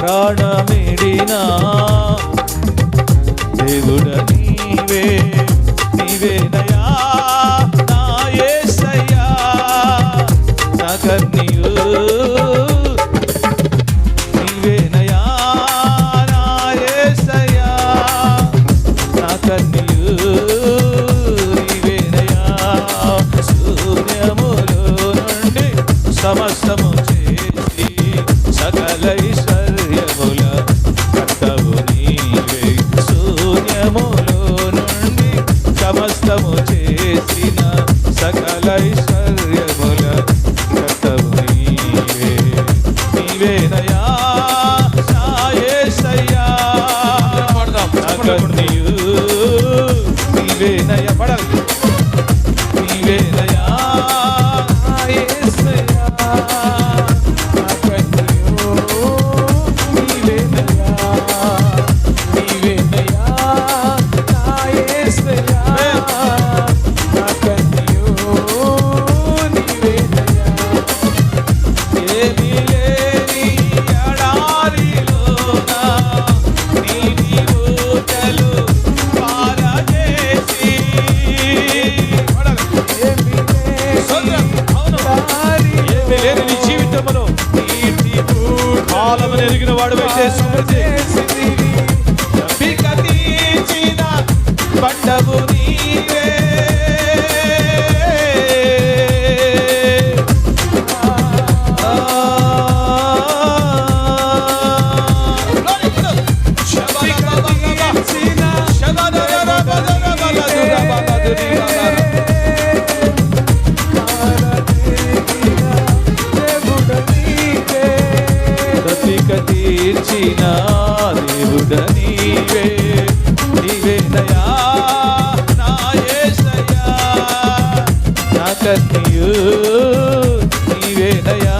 ప్రాణమిడినా దేవుడ నీవే నీవేనయా నా యేసయ్యా నా కన్నీయు నీవేనయా నా యేసయ్యా నా కన్నీయు నీవేనయా శూన్యములో నుండి సమస్తము చేసి సకల Isaías. నీ జీవితంలో కాలము ఎరిగిన వాడు వేసే స్మృతి దేవుడ నీవే నీవే దయా నా యేసయ్యా నీవే దయా.